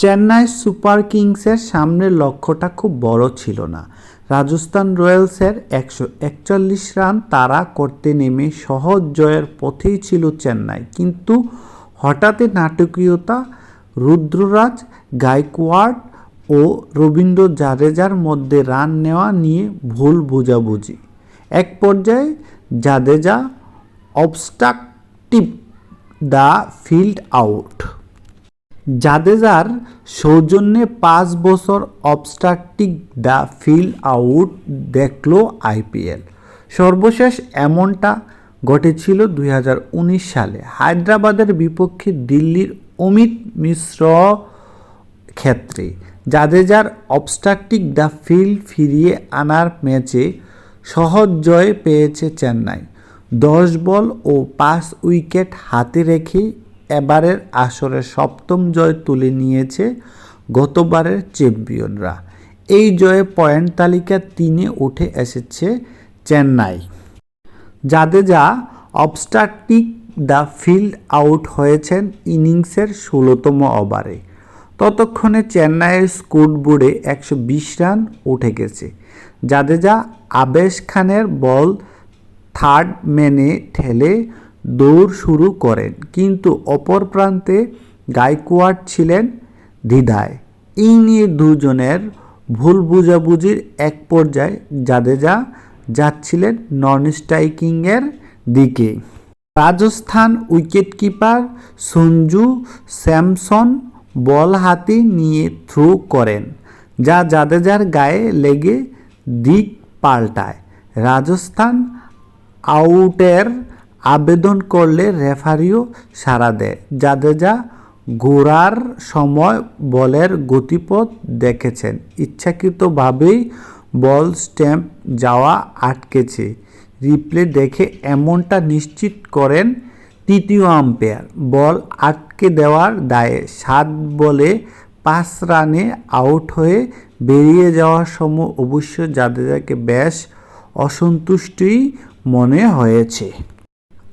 Chennai super কিংসের সামনের লক্ষ্যটা খুব বড় ছিল না। রাজস্থান রয়্যালসের একশো একচল্লিশ রান তাড়া করতে নেমে সহজ জয়ের পথেই ছিল চেন্নাই। কিন্তু হঠাৎই নাটকীয়তা, রুদ্ররাজ গায়কোয়াড় ও রবীন্দ্র জাদেজার মধ্যে রান নেওয়া নিয়ে ভুল বোঝাবুঝি। এক পর্যায়ে Jadeja obstructive the field out জাদেজার সৌজন্যে পাঁচ বছর অবস্ট্রাকটিং দ্য ফিল্ড আউট দেখল আইপিএল। সর্বশেষ এমনটা ঘটেছিল দুই হাজার উনিশ সালে। হায়দ্রাবাদের বিপক্ষে দিল্লির অমিত মিশ্র ক্ষেত্রে জাদেজার অবস্ট্রাকটিং দ্য ফিল্ড ফিরিয়ে আনার ম্যাচে সহজ জয় পেয়েছে চেন্নাই। দশ বল ও পাঁচ উইকেট হাতে রেখে এবারের আসরে সপ্তম জয় তুলে নিয়েছে গতবারের চ্যাম্পিয়নরা। এই জয়ে পয়েন্ট তালিকা তিনে উঠে এসেছে Chennai. Jadeja obstructing the field out হয়েছেন ইনিংসের ষোলোতম ওভারে। ততক্ষণে চেন্নাইয়ের স্কোর বোর্ডে একশো বিশ রান উঠে গেছে। জাদেজা আবেশ খানের বল থার্ড ম্যানে ঠেলে দৌড় শুরু করেন। কিন্তু অপর প্রান্তে গাইকোয়াড ছিলেন দ্বিধায়। এই নিয়ে দুজনের ভুল বুঝাবুঝির এক পর্যায়ে জাদেজা যাচ্ছিলেন নন স্ট্রাইকিংয়ের দিকে। রাজস্থান উইকেটকিপার সঞ্জু স্যামসন বল হাতে নিয়ে থ্রো করেন, যা জাদেজার গায়ে লেগে দিক পাল্টায়। রাজস্থান আউটের আবেদন করলে রেফারিও সাড়া দেয়। জাদেজা ঘোরার সময় বলের গতিপথ দেখেছেন। ইচ্ছাকৃতভাবেই বল স্ট্যাম্প যাওয়া আটকেছে। রিপ্লে দেখে এমনটা নিশ্চিত করেন তৃতীয় আম্পায়ার। বল আটকে দেওয়ার দায়ে সাত বলে পাঁচ রানে আউট হয়ে বেরিয়ে যাওয়ার সময় অবশ্য জাদেজাকে বেশ অসন্তুষ্টই মনে হয়েছে।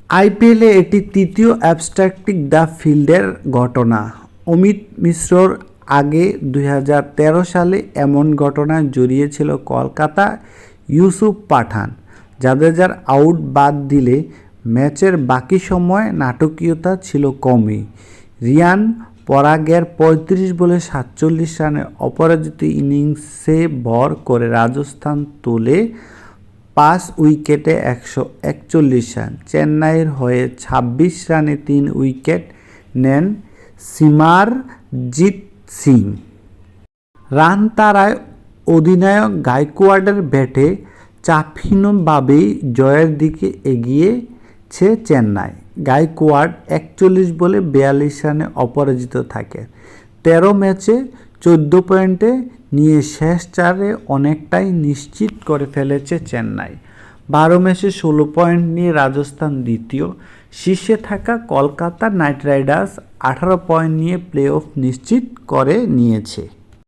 আইপিএলে এটি তৃতীয় অ্যাবস্ট্রাকটিক দ্য ফিল্ডের ঘটনা। অমিত মিশ্রর আগে দু হাজার তেরো সালে এমন ঘটনায় জড়িয়েছিল কলকাতা ইউসুফ পাঠান। জাদেজার আউট বাদ দিলে ম্যাচের বাকি সময় নাটকীয়তা ছিল কমই। রিয়ান পরাগের পঁয়ত্রিশ বলে সাতচল্লিশ রানে অপরাজিত ইনিংসে ভর করে রাজস্থান তোলে পাঁচ উইকেটে একশো একচল্লিশ রান। চেন্নাইয়ের হয়ে ছাব্বিশ রানে তিন উইকেট নেন সিমারজিৎ সিং। রান তারায় অধিনায়ক গায়কোয়াড়ের ব্যাটে চাপহীনভাবেই জয়ের দিকে এগিয়েছে চেন্নাই। গায়কোয়াড় একচল্লিশ বলে বিয়াল্লিশ রানে অপরাজিত থাকে। তেরো ম্যাচে চোদ্দ পয়েন্টে নিয়ে শেষ চারে অনেকটাই নিশ্চিত করে ফেলেছে চেন্নাই। বারো ম্যাচে ষোলো পয়েন্ট নিয়ে রাজস্থান দ্বিতীয়। শীর্ষে থাকা কলকাতা নাইট রাইডার্স আঠারো পয়েন্ট নিয়ে প্লে অফ নিশ্চিত করে নিয়েছে।